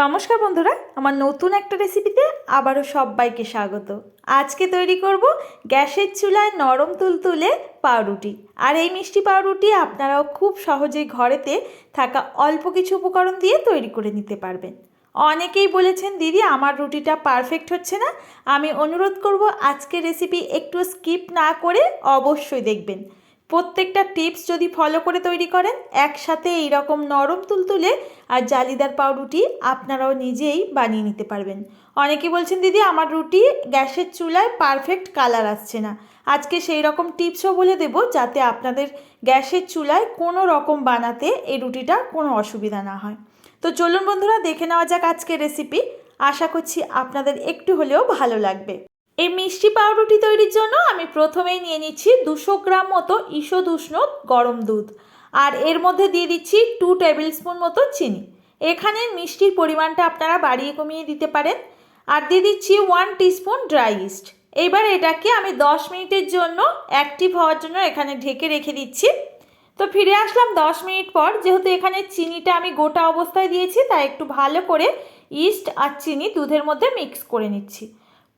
নমস্কার বন্ধুরা, আমার নতুন একটা রেসিপিতে আবারও সবাইকে স্বাগত। আজকে তৈরি করব গ্যাসের চুলায় নরম তুলতুলে পাউরুটি। আর এই মিষ্টি পাউরুটি আপনারাও খুব সহজেই ঘরেতে থাকা অল্প কিছু উপকরণ দিয়ে তৈরি করে নিতে পারবেন। অনেকেই বলেছেন, দিদি, আমার রুটিটা পারফেক্ট হচ্ছে না। আমি অনুরোধ করব, আজকের রেসিপি একটু স্কিপ না করে অবশ্যই দেখবেন। প্রত্যেকটা টিপস যদি ফলো করে তৈরি করেন, একসাথে এই রকম নরম তুলতুলে আর জালিদার পাউরুটি আপনারাও নিজেই বানিয়ে নিতে পারবেন। অনেকে বলছেন, দিদি, আমার রুটি গ্যাসের চুলায় পারফেক্ট কালার আসছে না। আজকে সেই রকম টিপসও বলে দেব যাতে আপনাদের গ্যাসের চুলায় কোনো রকম বানাতে এই রুটিটা কোনো অসুবিধা না হয়। তো চলুন বন্ধুরা, দেখে নেওয়া যাক আজকের রেসিপি আশা করছি আপনাদের একটু হলেও ভালো লাগবে। এই মিষ্টি পাউরুটি তৈরির জন্য আমি প্রথমেই নিয়ে নিচ্ছি দুশো গ্রাম মতো ঈষদ উষ্ণ গরম দুধ। আর এর মধ্যে দিয়ে দিচ্ছি টু টেবিল স্পুন মতো চিনি। এখানে মিষ্টির পরিমাণটা আপনারা বাড়িয়ে কমিয়ে দিতে পারেন। আর দিয়ে দিচ্ছি ওয়ান টিস্পুন ড্রাই ইস্ট। এবার এটাকে আমি দশ মিনিটের জন্য অ্যাক্টিভ হওয়ার জন্য এখানে ঢেকে রেখে দিচ্ছি। তো ফিরে আসলাম দশ মিনিট পর। যেহেতু এখানে চিনিটা আমি গোটা অবস্থায় দিয়েছি, তাই একটু ভালো করে ইস্ট আর চিনি দুধের মধ্যে মিক্স করে নিচ্ছি।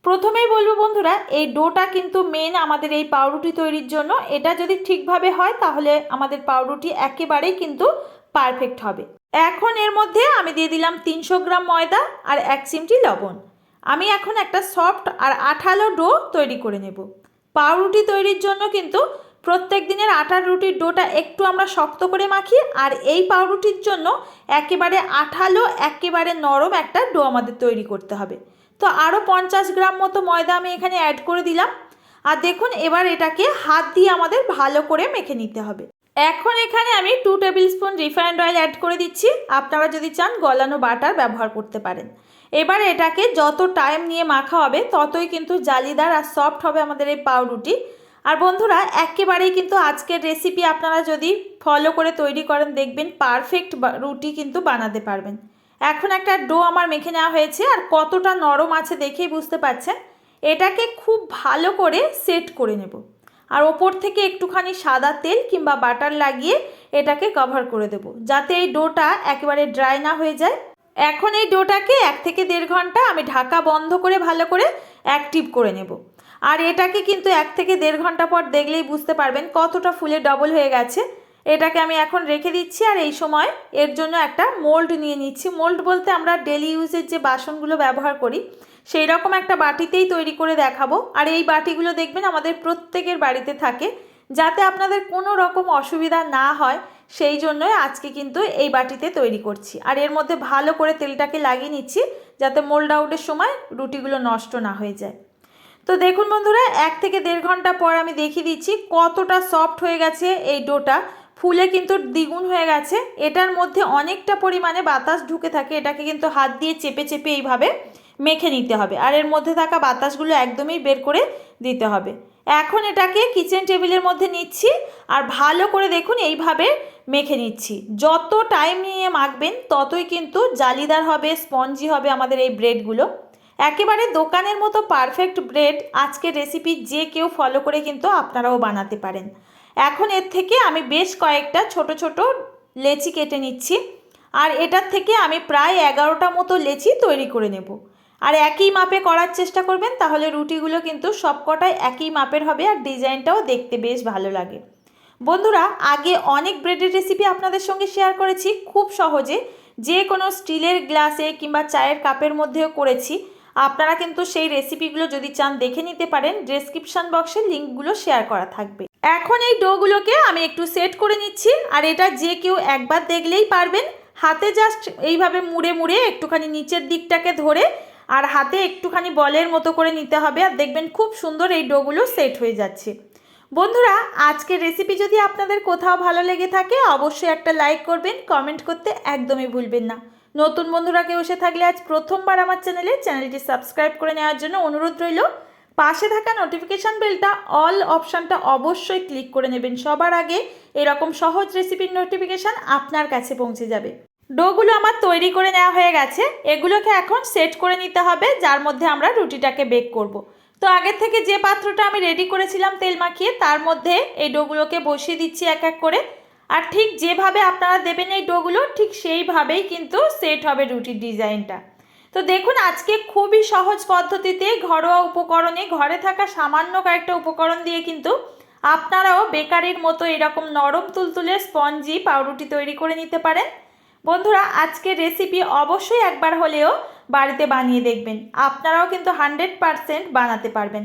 প্রথমেই বলব বন্ধুরা, এই ডোটা কিন্তু মেন আমাদের এই পাউরুটি তৈরির জন্য। এটা যদি ঠিকভাবে হয়, তাহলে আমাদের পাউরুটি একেবারেই কিন্তু পারফেক্ট হবে। এখন এর মধ্যে আমি দিয়ে দিলাম তিনশো গ্রাম ময়দা আর এক চিমটি লবণ। আমি এখন একটা সফট আর আঠালো ডো তৈরি করে নেব। পাউরুটি তৈরির জন্য কিন্তু প্রত্যেক দিনের আটার রুটির ডোটা একটু আমরা শক্ত করে মাখি আর এই পাউরুটির জন্য একেবারে আঠালো, একেবারে নরম একটা ডো আমাদের তৈরি করতে হবে। তো আরও পঞ্চাশ গ্রাম মতো ময়দা আমি এখানে অ্যাড করে দিলাম। আর দেখুন, এবার এটাকে হাত দিয়ে আমাদের ভালো করে মেখে নিতে হবে। এখন এখানে আমি two tablespoon refined oil add করে দিচ্ছি। আপনারা যদি চান গলানো বাটার ব্যবহার করতে পারেন। এবার এটাকে যত টাইম নিয়ে মাখা হবে, ততই কিন্তু জালিদার আর সফট হবে আমাদের এই পাউরুটি। আর বন্ধুরা, একেবারেই কিন্তু আজকের রেসিপি আপনারা যদি ফলো করে তৈরি করেন, দেখবেন পারফেক্ট রুটি কিন্তু বানাতে পারবেন। এখন একটা ডো আমার মেখে নেওয়া হয়েছে আর কতটা নরম আছে দেখেই বুঝতে পারছেন। এটাকে খুব ভালো করে সেট করে নেব। আর ওপর থেকে একটুখানি সাদা তেল কিংবা বাটার লাগিয়ে এটাকে কভার করে দেব, যাতে এই ডোটা একেবারে ড্রাই না হয়ে যায়। এখন এই ডোটাকে এক থেকে দেড় ঘণ্টা আমি ঢাকা বন্ধ করে ভালো করে অ্যাক্টিভ করে নেব। আর এটাকে কিন্তু এক থেকে দেড় ঘণ্টা পর দেখলেই বুঝতে পারবেন কতটা ফুলে ডবল হয়ে গেছে। এটাকে আমি এখন রেখে দিচ্ছি আর এই সময় এর জন্য একটা মোল্ড নিয়ে নিচ্ছি। মোল্ড বলতে আমরা ডেলি ইউজের যে বাসনগুলো ব্যবহার করি, সেই রকম একটা বাটিতেই তৈরি করে দেখাবো। আর এই বাটিগুলো দেখবেন আমাদের প্রত্যেকের বাড়িতে থাকে, যাতে আপনাদের কোনো রকম অসুবিধা না হয়, সেই জন্যই আজকে কিন্তু এই বাটিতে তৈরি করছি। আর এর মধ্যে ভালো করে তেলটাকে লাগিয়ে নিচ্ছি, যাতে মোল্ড আউটের সময় রুটিগুলো নষ্ট না হয়ে যায়। তো দেখুন বন্ধুরা, এক থেকে দেড় ঘণ্টা পর আমি দেখিয়ে দিচ্ছি কতটা সফট হয়ে গেছে এই ডোটা। ফুলে কিন্তু দ্বিগুণ হয়ে গেছে। এটার মধ্যে অনেকটা পরিমাণে বাতাস ঢুকে থাকে। এটাকে কিন্তু হাত দিয়ে চেপে চেপে এইভাবে মেখে নিতে হবে। আর এর মধ্যে থাকা বাতাসগুলো একদমই বের করে দিতে হবে। এখন এটাকে কিচেন টেবিলের মধ্যে নিচ্ছি আর ভালো করে দেখুন এইভাবে মেখে নিচ্ছি। যত টাইম নিয়ে মাখবেন, ততই কিন্তু জালিদার হবে স্পঞ্জি হবে আমাদের এই ব্রেডগুলো একেবারে দোকানের মতো পারফেক্ট ব্রেড আজকের রেসিপি যে কেউ ফলো করে কিন্তু আপনারাও বানাতে পারেন। এখন এর থেকে আমি বেশ কয়েকটা ছোট ছোট লেচি কেটে নিচ্ছি। আর এটার থেকে আমি প্রায় এগারোটা মতো লেচি তৈরি করে নেব। আর একই মাপে করার চেষ্টা করবেন, তাহলে রুটিগুলো কিন্তু সবকটাই একই মাপের হবে আর ডিজাইনটাও দেখতে বেশ ভালো লাগে। বন্ধুরা, আগে অনেক ব্রেডের রেসিপি আপনাদের সঙ্গে শেয়ার করেছি খুব সহজে। যে কোনো স্টিলের গ্লাসে কিংবা চায়ের কাপের মধ্যেও করেছি। আপনারা কিন্তু সেই রেসিপিগুলো যদি চান দেখে নিতে পারেন, ডেসক্রিপশান বক্সে লিঙ্কগুলো শেয়ার করা থাকবে। এখন এই ডোগুলোকে আমি একটু সেট করে নিচ্ছি, আর এটা যে কেউ একবার দেখলেই পারবেন। হাতে জাস্ট এইভাবে মুড়ে মুড়ে একটুখানি নিচের দিকটাকে ধরে, আর হাতে একটুখানি বলের মতো করে নিতে হবে, আর দেখবেন খুব সুন্দর এই ডোগুলো সেট হয়ে যাচ্ছে। বন্ধুরা, আজকের রেসিপি যদি আপনাদের কোথাও ভালো লেগে থাকে, অবশ্যই একটা লাইক করবেন কমেন্ট করতে একদমই ভুলবেন না। নতুন বন্ধুরা কেউ এসে থাকলে আজ প্রথমবার আমার চ্যানেলে চ্যানেলটি সাবস্ক্রাইব করে নেওয়ার জন্য অনুরোধ রইল। পাশে থাকা নোটিফিকেশান বেলটা অল অপশানটা অবশ্যই ক্লিক করে নেবেন। সবার আগে এরকম সহজ রেসিপির নোটিফিকেশান আপনার কাছে পৌঁছে যাবে। ডোগুলো আমার তৈরি করে নেওয়া হয়ে গেছে। এগুলোকে এখন সেট করে নিতে হবে, যার মধ্যে আমরা রুটিটাকে বেক করব। তো আগের থেকে যে পাত্রটা আমি রেডি করেছিলাম তেল মাখিয়ে, তার মধ্যে এই ডোগুলোকে বসিয়ে দিচ্ছি এক এক করে। আর ঠিক যেভাবে আপনারা দেবেন এই ডোগুলো, ঠিক সেইভাবেই কিন্তু সেট হবে রুটির ডিজাইনটা তো দেখুন, আজকে খুবই সহজ পদ্ধতিতে ঘরোয়া উপকরণে ঘরে থাকা সামান্য কয়েকটা উপকরণ দিয়ে কিন্তু আপনারাও বেকারির মতো এরকম নরম তুলতুলে স্পঞ্জি, পাউরুটি তৈরি করে নিতে পারেন। বন্ধুরা আজকের রেসিপি অবশ্যই একবার হলেও বাড়িতে বানিয়ে দেখবেন। আপনারাও কিন্তু হান্ড্রেড পারসেন্ট বানাতে পারবেন।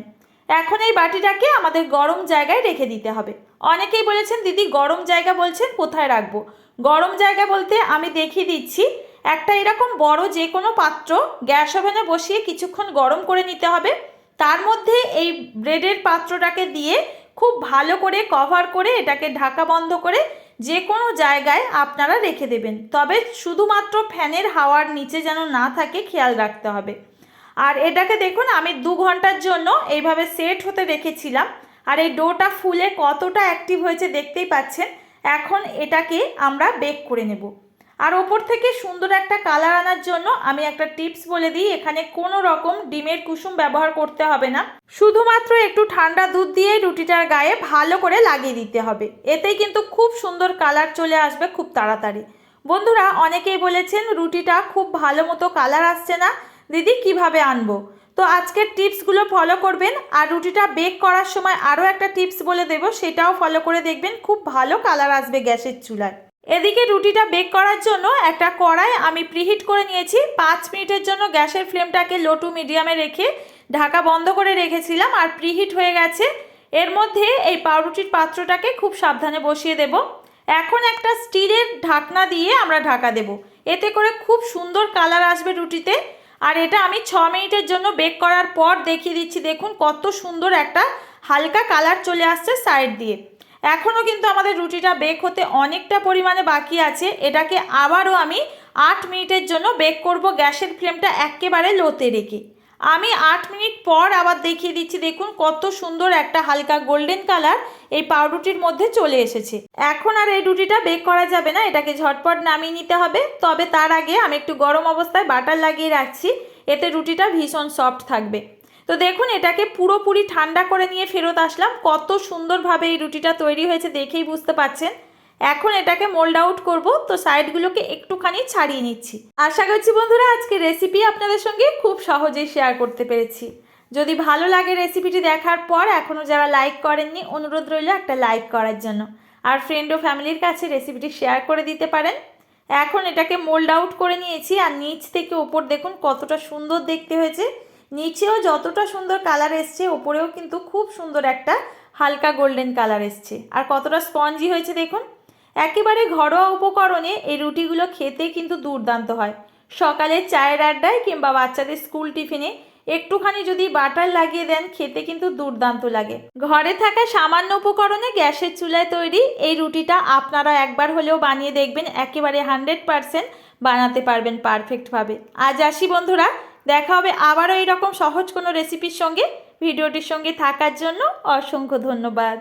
এখন এই বাটিটাকে আমাদের গরম জায়গায় রেখে দিতে হবে। অনেকেই বলেছেন, দিদি, গরম জায়গা বলছেন, কোথায় রাখব? গরম জায়গা বলতে আমি দেখিয়ে দিচ্ছি একটা এরকম বড় যে কোনো পাত্র গ্যাস ওভেনে বসিয়ে কিছুক্ষণ গরম করে নিতে হবে। তার মধ্যে এই ব্রেডের পাত্রটাকে দিয়ে খুব ভালো করে কভার করে এটাকে ঢাকা বন্ধ করে যে কোনো জায়গায় আপনারা রেখে দেবেন। তবে শুধুমাত্র ফ্যানের হাওয়ার নিচে যেন না থাকে খেয়াল রাখতে হবে। আর এটাকে দেখুন, আমি দু ঘণ্টার জন্য এইভাবে সেট হতে রেখেছিলাম। আর এই ডোটা ফুলে কতটা অ্যাক্টিভ হয়েছে দেখতেই পাচ্ছেন। এখন এটাকে আমরা বেক করে নেব। আর ওপর থেকে সুন্দর একটা কালার আনার জন্য আমি একটা টিপস বলে দিই, এখানে কোনো রকম ডিমের কুসুম ব্যবহার করতে হবে না। শুধুমাত্র একটু ঠান্ডা দুধ দিয়ে রুটিটার গায়ে ভালো করে লাগিয়ে দিতে হবে। এতেই কিন্তু খুব সুন্দর কালার চলে আসবে খুব তাড়াতাড়ি। বন্ধুরা, অনেকেই বলেছেন রুটিটা খুব ভালো মতো কালার আসছে না। দিদি, কীভাবে আনব? তো আজকের টিপসগুলো ফলো করবেন আর রুটিটা বেক করার সময় আরও একটা টিপস বলে দেবো, সেটাও ফলো করে দেখবেন, খুব ভালো কালার আসবে গ্যাসের চুলায়। এদিকে রুটিটা বেক করার জন্য একটা কড়াই আমি প্রিহিট করে নিয়েছি। পাঁচ মিনিটের জন্য গ্যাসের ফ্লেমটাকে লো টু মিডিয়ামে রেখে ঢাকা বন্ধ করে রেখেছিলাম আর প্রিহিট হয়ে গেছে। এর মধ্যে এই পাউরুটির পাত্রটাকে খুব সাবধানে বসিয়ে দেব। এখন একটা স্টিলের ঢাকনা দিয়ে আমরা ঢাকা দেব। এতে করে খুব সুন্দর কালার আসবে রুটিতে। আর এটা আমি ছ মিনিটের জন্য বেক করার পর দেখিয়ে দিচ্ছি। দেখুন কত সুন্দর একটা হালকা কালার চলে আসছে সাইড দিয়ে। এখনও কিন্তু আমাদের রুটিটা বেক হতে অনেকটা পরিমাণে বাকি আছে। এটাকে আবারও আমি আট মিনিটের জন্য বেক করব গ্যাসের ফ্লেমটা একেবারে লোতে রেখে। আমি আট মিনিট পর আবার দেখিয়ে দিচ্ছি, দেখুন কত সুন্দর একটা হালকা গোল্ডেন কালার এই পাউরুটির মধ্যে চলে এসেছে। এখন আর এই রুটিটা বেক করা যাবে না, এটাকে ঝটপট নামিয়ে নিতে হবে। তবে তার আগে আমি একটু গরম অবস্থায় বাটার লাগিয়ে রাখছি, এতে রুটিটা ভীষণ সফট থাকবে। তো দেখুন, এটাকে পুরোপুরি ঠান্ডা করে নিয়ে ফেরত আসলাম। কত সুন্দরভাবে এই রুটিটা তৈরি হয়েছে দেখেই বুঝতে পাচ্ছেন। এখন এটাকে মোল্ড আউট করব, তো সাইডগুলোকে একটুখানি ছাড়িয়ে নিচ্ছি। আশা করছি বন্ধুরা আজকে রেসিপি আপনাদের সঙ্গে খুব সহজেই শেয়ার করতে পেরেছি। যদি ভালো লাগে রেসিপিটি দেখার পর এখনও যারা লাইক করেননি, অনুরোধ রইল একটা লাইক করার জন্য। আর ফ্রেন্ড ও ফ্যামিলির কাছে রেসিপিটি শেয়ার করে দিতে পারেন। এখন এটাকে মোল্ড আউট করে নিয়েছি, আর নিচ থেকে ওপর দেখুন কতটা সুন্দর দেখতে হয়েছে। নিচেও যতটা সুন্দর কালার এসছে, ওপরেও কিন্তু খুব সুন্দর একটা হালকা গোল্ডেন কালার এসছে। আর কতটা স্পঞ্জি হয়েছে দেখুন। একেবারে ঘরোয়া উপকরণে এই রুটিগুলো খেতে কিন্তু দুর্দান্ত হয়। সকালে চায়ের আড্ডায় কিংবা বাচ্চাদের স্কুল টিফিনে একটুখানি যদি বাটার লাগিয়ে দেন, খেতে কিন্তু দুর্দান্ত লাগে। ঘরে থাকা সামান্য উপকরণে গ্যাসের চুলায় তৈরি এই রুটিটা আপনারা একবার হলেও বানিয়ে দেখবেন, একেবারে হান্ড্রেড পারসেন্ট বানাতে পারবেন পারফেক্টভাবে আজ আসি বন্ধুরা দেখা হবে আবারও এইরকম সহজ কোনো রেসিপির সঙ্গে ভিডিওটির সঙ্গে থাকার জন্য অসংখ্য ধন্যবাদ।